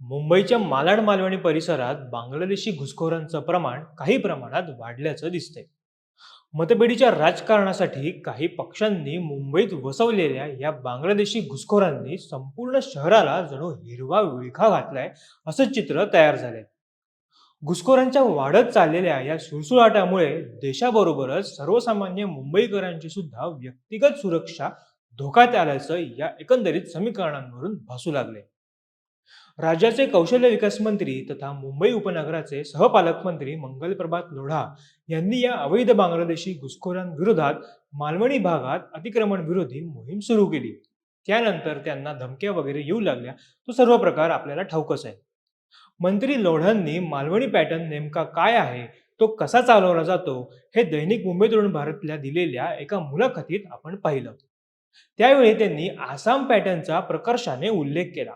मुंबईच्या मालाड मालवणी परिसरात बांगलादेशी घुसखोरांचं प्रमाण काही प्रमाणात वाढल्याचं दिसतंय. मतपेढीच्या राजकारणासाठी काही पक्षांनी मुंबईत वसवलेल्या या बांगलादेशी घुसखोरांनी संपूर्ण शहराला जणू हिरवा विळखा घातलाय असं चित्र तयार झालंय. घुसखोरांच्या वाढत चाललेल्या या सुळसुळाटामुळे देशाबरोबरच सर्वसामान्य मुंबईकरांची सुद्धा व्यक्तिगत सुरक्षा धोक्यात आल्याचं या एकंदरीत समीकरणांवरून भासू लागले राज्याचे कौशल्य विकास मंत्री तथा मुंबई उपनगराचे सहपालकमंत्री मंगलप्रभात लोढा यांनी या अवैध बांगलादेशी घुसखोरांविरोधात मालवणी भागात अतिक्रमण विरोधी मोहीम सुरू केली. त्यानंतर त्यांना धमक्या वगैरे येऊ लागल्या. तो सर्व प्रकार आपल्याला ठाऊकच आहे. मंत्री लोढांनी मालवणी पॅटर्न नेमका काय आहे? तो कसा चालवला जातो? हे दैनिक मुंबई तरुण भारतला दिलेल्या एका मुलाखतीत आपण पाहिलं. त्यावेळी त्यांनी आसाम पॅटर्नचा प्रकर्षाने उल्लेख केला.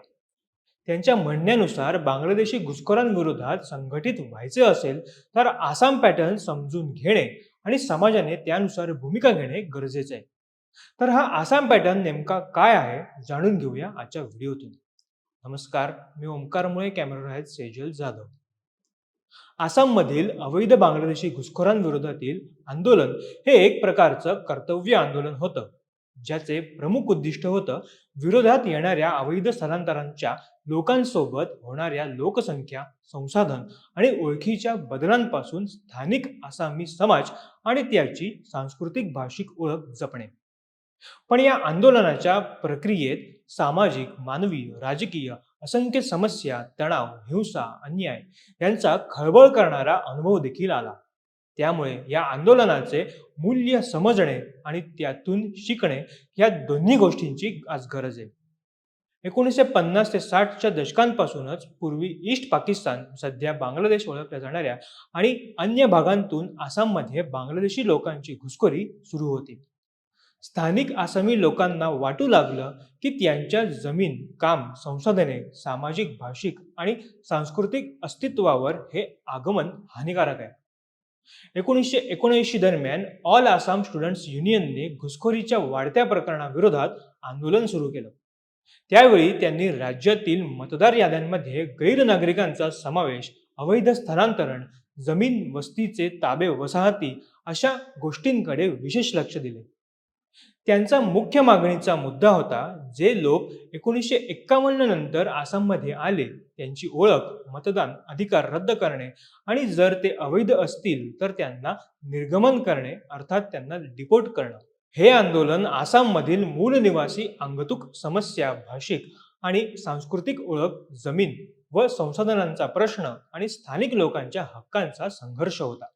त्यांच्या म्हणण्यानुसार बांगलादेशी घुसखोरांविरोधात संघटित व्हायचे असेल तर आसाम पॅटर्न समजून घेणे आणि समाजाने त्यानुसार भूमिका घेणे गरजेचे आहे. तर हा आसाम पॅटर्न नेमका काय आहे जाणून घेऊया आजच्या व्हिडिओतून. नमस्कार मी ओंकारमुळे कॅमेरा आहेत सेजल जाधव. आसाममधील अवैध बांगलादेशी घुसखोरांविरोधातील आंदोलन हे एक प्रकारचं कर्तव्य आंदोलन होतं. ज्याचे प्रमुख उद्दिष्ट होतं विरोधात येणाऱ्या अवैध स्थलांतरांच्या लोकांसोबत होणाऱ्या लोकसंख्या संसाधन आणि ओळखीच्या बदलांपासून स्थानिक आसामी समाज आणि त्याची सांस्कृतिक भाषिक ओळख जपणे. पण या आंदोलनाच्या प्रक्रियेत सामाजिक मानवी राजकीय असंख्य समस्या तणाव हिंसा अन्याय यांचा खळबळ करणारा अनुभव देखील आला. त्यामुळे या आंदोलनाचे मूल्य समजणे आणि त्यातून शिकणे या दोन्ही गोष्टींची आज गरज आहे. एकोणीसशे पन्नास ते साठच्या दशकांपासूनच पूर्वी ईस्ट पाकिस्तान सध्या बांगलादेश ओळखल्या जाणाऱ्या आणि अन्य भागांतून आसाममध्ये बांगलादेशी लोकांची घुसखोरी सुरू होती. स्थानिक आसामी लोकांना वाटू लागलं की त्यांच्या जमीन काम संसाधने सामाजिक भाषिक आणि सांस्कृतिक अस्तित्वावर हे आगमन हानिकारक आहे. एकोणीसशे एकोणऐंशी दरम्यान ऑल आसाम स्टुडंट्स युनियनने घुसखोरीच्या वाढत्या प्रकरणाविरोधात आंदोलन सुरू केलं. त्यावेळी त्यांनी राज्यातील मतदार याद्यांमध्ये गैर नागरिकांचा समावेश अवैध स्थलांतरण जमीन वस्तीचे ताबे वसाहती अशा गोष्टींकडे विशेष लक्ष दिले. त्यांचा मुख्य मागणीचा मुद्दा होता जे लोक एकोणीसशे एक्कावन्न नंतर आसाममध्ये आले. त्यांची ओळख मतदान अधिकार रद्द करणे आणि जर ते अवैध असतील तर त्यांना निर्गमन करणे अर्थात त्यांना डिपोर्ट करणं. हे आंदोलन आसाममधील मूळ निवासी अंगतूक समस्या भाषिक आणि सांस्कृतिक ओळख जमीन व संसाधनांचा प्रश्न आणि स्थानिक लोकांच्या हक्कांचा संघर्ष होता.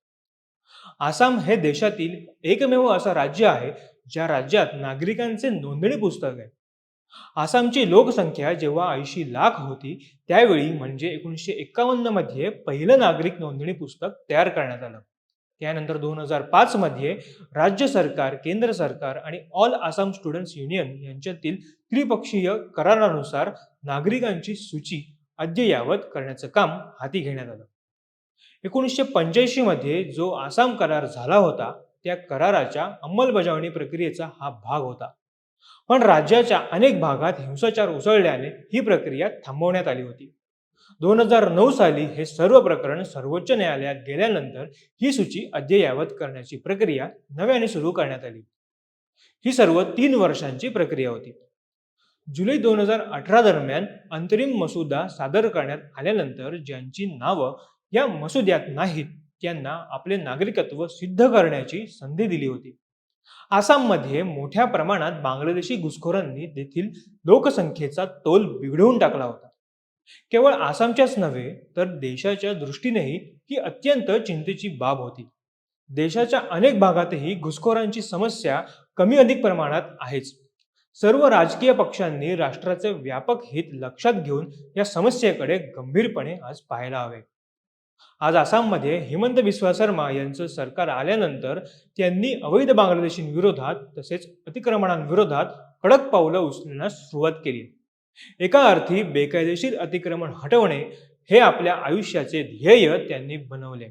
आसाम हे देशातील एकमेव असं राज्य आहे ज्या राज्यात नागरिकांचे नोंदणी पुस्तक आहे. आसामची लोकसंख्या जेव्हा ऐंशी लाख होती त्यावेळी म्हणजे एकोणीसशे एक्कावन्नमध्ये पहिलं नागरिक नोंदणी पुस्तक तयार करण्यात आलं. त्यानंतर दोन हजार पाच मध्ये राज्य सरकार केंद्र सरकार आणि ऑल आसाम स्टुडंट्स युनियन यांच्यातील त्रिपक्षीय करारानुसार नागरिकांची सूची अद्ययावत करण्याचं काम हाती घेण्यात आलं. एकोणीसशे पंच्याऐंशी मध्ये जो आसाम करार झाला होता त्या कराराच्या अंमलबजावणी प्रक्रियेचा हा भाग होता. पण राज्याच्या अनेक भागात हिंसाचार उसळल्याने ही प्रक्रिया थांबवण्यात आली होती. दोन हजार नऊ साली हे सर्व प्रकरण सर्वोच्च न्यायालयात गेल्यानंतर ही सूची अद्ययावत करण्याची प्रक्रिया नव्याने सुरू करण्यात आली. ही सर्व तीन वर्षांची प्रक्रिया होती. जुलै दोन हजार अठरा दरम्यान अंतरिम मसुदा सादर करण्यात आल्यानंतर ज्यांची नावं या मसुद्यात नाहीत त्यांना आपले नागरिकत्व सिद्ध करण्याची संधी दिली होती. आसाममध्ये मोठ्या प्रमाणात बांगलादेशी घुसखोरांनी देखील लोकसंख्येचा तोल बिघडवून टाकला होता. केवळ आसामच्याच नव्हे तर देशाच्या दृष्टीनेही ही अत्यंत चिंतेची बाब होती. देशाच्या अनेक भागातही घुसखोरांची समस्या कमी अधिक प्रमाणात आहेच. सर्व राजकीय पक्षांनी राष्ट्राचे व्यापक हित लक्षात घेऊन या समस्येकडे गंभीरपणे आज पाहायला हवे. आज आसाममध्ये हेमंत बिस्वा शर्मा यांचं सरकार आल्यानंतर त्यांनी अवैध बांगलादेशींविरोधात तसेच अतिक्रमणांविरोधात कडक पावलं उचलण्यास सुरुवात केली. एका अर्थी बेकायदेशीर अतिक्रमण हटवणे हे आपल्या आयुष्याचे ध्येय त्यांनी बनवले.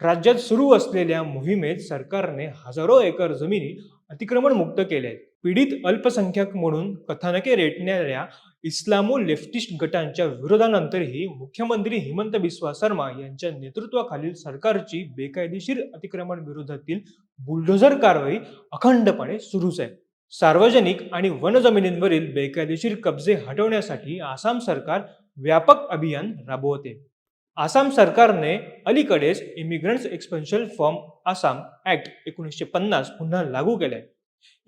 राज्यात सुरू असलेल्या मोहिमेत सरकारने हजारो एकर जमिनी अतिक्रमण मुक्त केले आहेत पीडित अल्पसंख्याक म्हणून कथानके रेटणाऱ्या इस्लामो लेफ्टिस्ट गटांच्या विरोधानंतरही मुख्यमंत्री हिमंत बिस्वा शर्मा यांच्या नेतृत्वाखालील सरकारची बेकायदेशीर अतिक्रमण विरोधातील बुलडोझर कारवाई अखंडपणे सुरूच आहे. सार्वजनिक आणि वन जमिनींवरील बेकायदेशीर कब्जे हटवण्यासाठी आसाम सरकार व्यापक अभियान राबवते. आसाम सरकारने अलीकडेच immigrants expulsion from Assam act एकोणीसशे पन्नास पुन्हा लागू केलाय.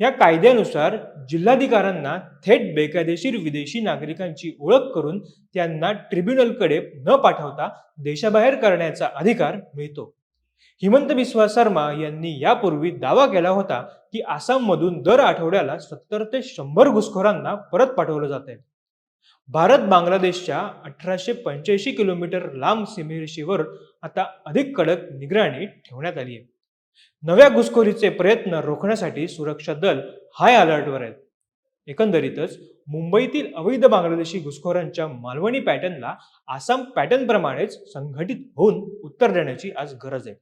या कायद्यानुसार जिल्हाधिकाऱ्यांना थेट बेकायदेशीर विदेशी नागरिकांची ओळख करून त्यांना ट्रिब्युनलकडे न पाठवता देशाबाहेर करण्याचा अधिकार मिळतो. हिमंत बिस्वा शर्मा यांनी यापूर्वी दावा केला होता की आसाममधून दर आठवड्याला सत्तर ते शंभर घुसखोरांना परत पाठवलं जात आहे भारत बांगलादेशच्या अठराशे पंच्याऐंशी किलोमीटर लांब सीमेरेषेवर आता अधिक कडक निगराणी ठेवण्यात आली आहे नव्या घुसखोरीचे प्रयत्न रोखण्यासाठी सुरक्षा दल हाय अलर्टवर आहेत. एकंदरीतच मुंबईतील अवैध बांगलादेशी घुसखोरांच्या मालवणी पॅटर्नला आसाम पॅटर्नप्रमाणेच संघटित होऊन उत्तर देण्याची आज गरज आहे.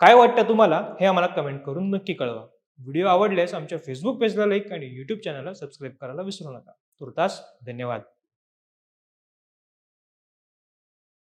काय वाटतं तुम्हाला? हे आम्हाला कमेंट करून नक्की कळवा. व्हिडिओ आवडल्यास आमच्या फेसबुक पेजला लाईक आणि यूट्यूब चॅनलला सबस्क्राईब करायला विसरू नका. तुर्तास धन्यवाद.